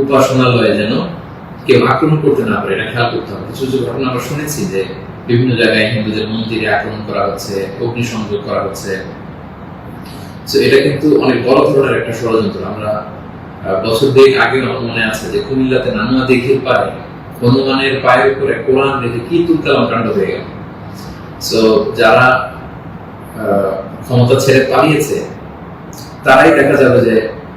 উপাসনালয়ে যেন কেউ আক্রমণ করতে না পারে, এটা খেয়াল করতে হবে। কিছু কিছু ঘটনা আমরা শুনেছি যে বিভিন্ন জায়গায় হিন্দুদের মন্দিরে আক্রমণ করা হচ্ছে, অগ্নিসংযোগ করা হচ্ছে। তো এটা কিন্তু অনেক বড় ধরনের একটা ষড়যন্ত্র। আমরা বছর দেড় আগে মনে আছে যে কুমিল্লাতে নানুয়া দিঘির পারে হনুমানের পায়ের উপরে কোরআন রেখে কি তুলকালাম কাণ্ড হয়ে গেল। সো যারা ক্ষমতা ছেড়ে পালিয়েছে, তারাই দেখা যাবে যে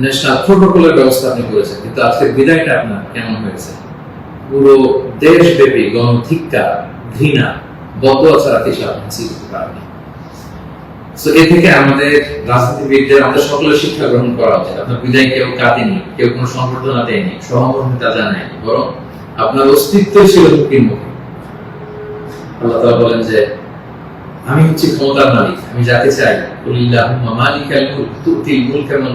ন্যাশনাল প্রোটোকলের ব্যবস্থা আপনি করেছেন, কিন্তু আজকে বিদায়টা আপনার কেমন হয়েছে? পুরো দেশব্যাপী গণধিক্কার ঘৃণা বদয়া ছাড়া কিছু আপনি চিনতে পারেন তো এ থেকে আমাদের রাজনীতিবিদদের, আমাদের সকলের শিক্ষা গ্রহণ করা উচিত। আপনার বিদায় কেউ কাঁদেনি, কেউ কোনো সংবর্ধনা দেয়নি, সহমর্মিতা জানায়নি, বরং আপনার অস্তিত্ব ছিল হুকির মুখে। আল্লাহ তাআলা বলেন যে, আমি হচ্ছি ক্ষমতার মালিক, আমি যাকে চাই, কুলিল্লাহুম্মা মালিকাল মুলক, তুতিল মুলকা মান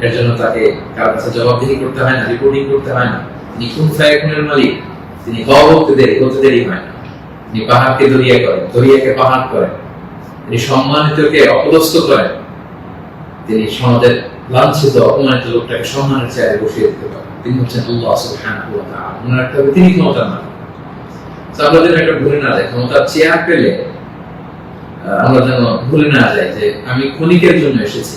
এর জন্য তাকে কার কাছে জবাবদিহি করতে হয় না রিপোর্টিং করতে হয় না। তিনি কোন ফায়াকুনের মালিক, তিনি হওয়া হতে দেরি হতে দেরি হয় না। তিনি পাহাড়কে দরিয়া করেন, দরিয়াকে পাহাড় করেন। তিনি সম্মানিতকে অপদস্থ করেন। তিনি সমাজের লাঞ্ছিত, অপমানিত লোকটাকে সম্মানের চেয়ারে বসিয়ে দিতে পারেন। তিনি হচ্ছেন আল্লাহ সুবহানাহু ওয়া তাআলা। মনে রাখতে হবে, তিনি ক্ষমতার তো আমরা যেন এটা ভুলে না যাই, ক্ষমতার চেয়ার পেলে আমরা যেন ভুলে না যাই যে আমি ক্ষণিকের জন্য এসেছি।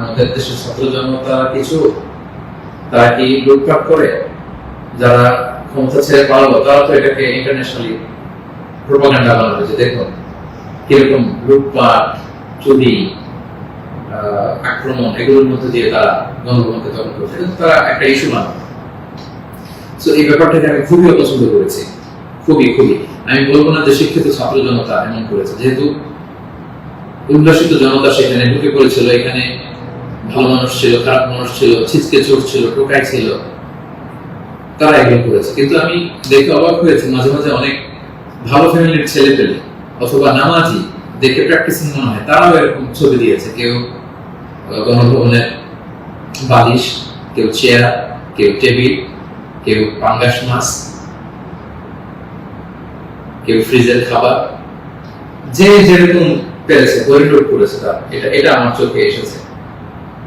আমাদের দেশের ছাত্র জনতা কিছু, তারা কি লুটপাট করে? যারা ক্ষমতা ছেড়ে পালালো, তারা তো এটাকে ইন্টারন্যাশনালি প্রোপাগান্ডা বানানো হয়েছে দেখুন, কীরকম লুটপাট, চুরি আক্রমণ, এগুলোর মধ্যে দিয়ে তারা গণভবনকে দখল করছে। তারা একটা ইস্যু বানাবে। তো এই ব্যাপারটাকে আমি খুবই অপছন্দ করেছি। খুবই খুবই। আমি বলব না যে শিক্ষিত ছাত্র জনতা এমন করেছে। যেহেতু উল্লাসিত জনতা সেখানে ঢুকে পড়েছিল, এখানে ভালো মানুষ ছিল, খারাপ মানুষ ছিল ছিচকে চোর ছিল, টোকাই ছিল, তারা এগুলো করেছে। কিন্তু আমি দেখে অবাক হয়েছি, মাঝে মাঝে অনেক ভালো ফ্যামিলির ছেলে পেলে অথবা নামাজি দেখে প্র্যাকটিসিং মনে হয়, তারাও এরকম ছবি দিয়েছে। কেউ গণভবনের বালিশ, কেউ চেয়ার কেউ টেবিল কেউ পাঙ্গাস মাছ, কেউ ফ্রিজের খাবার, যে যেরকম পেরেছে করিডোর করেছে তার। এটা এটা আমার চোখে এসেছে।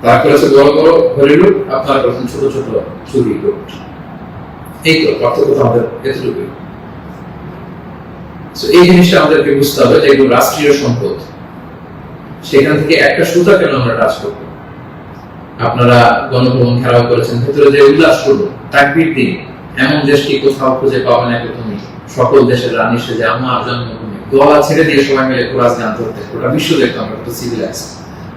তারা করেছে বড় বড় হরি লুট আপনারা ছোট ছোট চুরি এই তো পার্থক্য আমাদের এতটুকুই। এই জিনিসটা আমাদেরকে বুঝতে হবে যে এগুলো রাষ্ট্রীয় সম্পদ। সেখান থেকে একটা সুতা কেন আমরা আপনারা গণভবন ঘেরাও করেছেন, ভেতরে যে উল্লাস করব, তাকবির দিন এমন দেশকে কোথাও খুঁজে না তুমি? সকল দেশের রানী সেজে আমার জন্মভূমি। গলা ছেড়ে দিয়ে সবাই মিলে কোরআস গান ধরতে গোটা বিশ্ব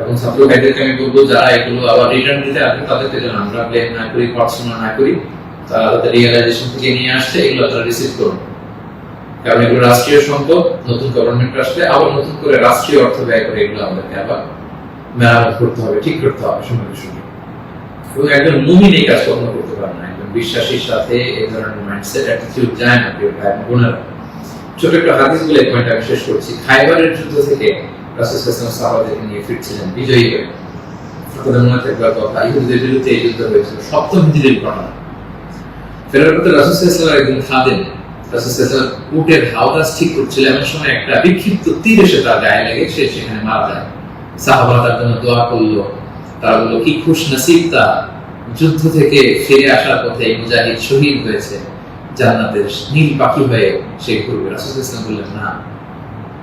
এবং ছাত্র ভাইদেরকে আমি বলব যারা এগুলো আবার রিটার্ন দিতে আসবে তাদেরকে যেন আমরা ব্লেম না করি পড়াশোনা না করি, তারা তাদের রিয়েলাইজেশন থেকে নিয়ে আসছে, এগুলো তারা রিসিভ করুন কারণ এগুলো রাষ্ট্রীয় সম্পদ, নতুন গভর্নমেন্ট আসলে আবার নতুন করে রাষ্ট্রীয় অর্থ ব্যয় করে এগুলো আমাদেরকে আবার মেরামত করতে হবে, ঠিক করতে হবে সময়ের সঙ্গে। এবং একজন মুমিন এই কাজ কখনো করতে পারে না, একজন বিশ্বাসীর সাথে এই ধরনের মাইন্ডসেট অ্যাটিটিউড যায় না, প্রিয় ভাই ছোট একটা হাদিস বলে পয়েন্ট আমি শেষ করছি। খাইবারের যুদ্ধ থেকে নিয়ে ফিরছিলেন বিজয়ী হয়ে যুদ্ধ দোয়া করল। কি খুশ তা। যুদ্ধ থেকে ফিরে আসার পথে মুজাহিদ শহীদ হয়েছে। জান্নাতের নীল পাখি হয়ে সে ঘুরবে। রাসূল ইসলাম বললেন, না।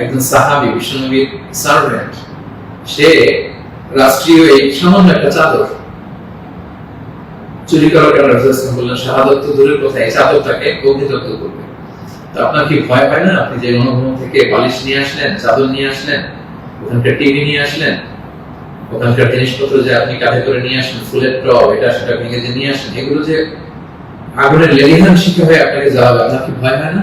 একজন সাহাবি বিশ্বনবীর সার্ভেন্ট, সে রাষ্ট্রীয় এই সামান্য একটা চাদর চুরি করার কারণে আলাইহি বললেন, শাহাদত তো দূরের কথা, এই করবে। তো আপনার কি ভয় না? আপনি যে থেকে বালিশ নিয়ে আসলেন, চাদর নিয়ে আসলেন, ওখানকার টিভি নিয়ে আসলেন, ওখানকার জিনিসপত্র যে আপনি কাঁধে করে নিয়ে আসেন, ফুলের টব, এটা সেটা ভেঙে যে নিয়ে আসেন, এগুলো যে আগুনের লেলিহান শিখে হয়ে আপনাকে জ্বালাবে, আপনার কি ভয় হয় না?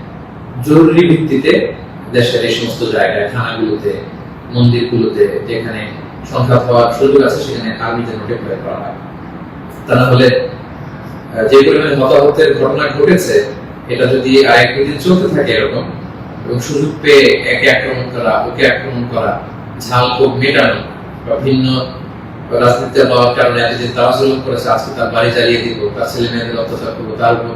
জরুরি ভিত্তিতে দেশের এই সমস্ত জায়গায় থানাগুলোতে মন্দিরগুলোতে যেখানে সংঘাত হওয়ার সুযোগ আছে, সেখানে আর্মি যেন ডেপ্লয় করা হয়। তা না হলে যে পরিমাণে হতাহতের ঘটনা ঘটেছে, এটা যদি আরেক দিন চলতে থাকে এরকম, এবং সুযোগ পেয়ে একে আক্রমণ করা, ওকে আক্রমণ করা, ঝাল ক্ষোভ মেটানো, বা ভিন্ন রাজনীতিতে হওয়ার কারণে এতদিন তারা করেছে, আজকে তার বাড়ি জ্বালিয়ে দিব, তার ছেলে মেয়েদের অত্যাচার করব, তার উপর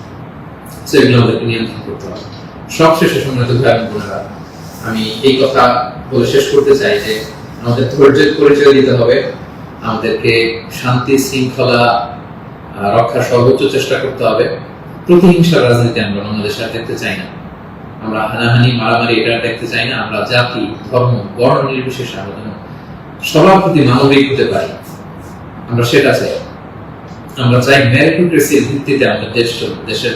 তো এগুলো আমাদেরকে নিয়ন্ত্রণ করতে হবে। সবশেষে সম্মানিত ভাই বোনেরা, আমি এই কথা বলে শেষ করতে চাই যে, আমাদের ধৈর্যের পরিচয় দিতে হবে। আমাদেরকে শান্তি, শৃঙ্খলা রক্ষার সর্বোচ্চ চেষ্টা করতে হবে। রাজনীতি আমরা আর দেখতে চাই না। আমরা হানাহানি, মারামারি এটা দেখতে চাই না। আমরা জাতি, ধর্ম, বর্ণ নির্বিশেষে আমরা যেন সবার প্রতি মানবিক হতে পারি। আমরা সেটা চাই। আমরা চাই মেরিটোক্রেসির ভিত্তিতে আমাদের দেশ দেশের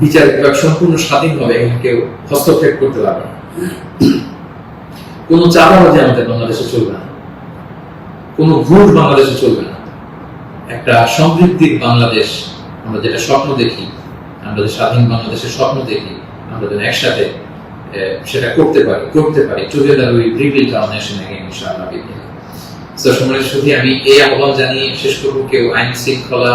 বিচার বিভাগ সম্পূর্ণ স্বাধীন হবে এবং কেউ হস্তক্ষেপ করতে পারবে না। কোনো চাঁদাবাজি আমাদের বাংলাদেশে চলবে না। কোনো ঘুষ বাংলাদেশে চলবে না। একটা সমৃদ্ধির বাংলাদেশ, আমরা যেটা স্বপ্ন দেখি, আমরা যে স্বাধীন বাংলাদেশের স্বপ্ন দেখি, আমরা যেন একসাথে সেটা করতে পারি করতে পারি। Together we rebuild our nation again ইনশাআল্লাহ বিদ্যা সময় শুধু আমি এই আহ্বান জানিয়ে শেষ করব। কেউ আইন শৃঙ্খলা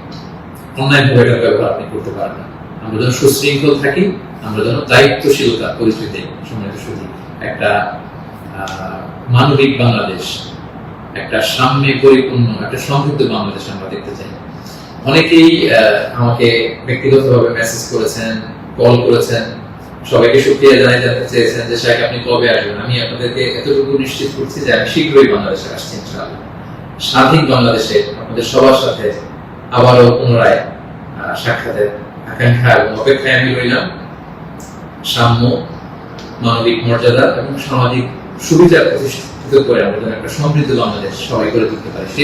অন্যায় ভাবে ব্যবহার আপনি করতে পারেন না। আমরা যেন সুশৃঙ্খল থাকি, আমরা যেন দায়িত্বশীলতা পরিস্থিতি সম্মানিত শুধু একটা মানবিক বাংলাদেশ, একটা সাম্যে পরিপূর্ণ, একটা সমৃদ্ধ বাংলাদেশ আমরা দেখতে চাই। অনেকেই আমাকে ব্যক্তিগতভাবে মেসেজ করেছেন কল করেছেন, সবাইকে সুক্রিয়া জানাই জানতে চেয়েছেন যে শাহেখ আপনি কবে আসবেন? আমি আপনাদেরকে এতটুকু নিশ্চিত করছি যে আমি শীঘ্রই বাংলাদেশে আসছি, ইনশাআল্লাহ। স্বাধীন বাংলাদেশে আপনাদের সবার সাথে আবারও পুনরায় সাক্ষাতের আকাঙ্ক্ষা এবং অপেক্ষায় আমি রইলাম। সাম্য, মানবিক মর্যাদা এবং সামাজিক সুবিধা প্রতিষ্ঠিত করে আমরা যেন একটা সমৃদ্ধ বাংলাদেশ সবাই করে তুলতে পারি।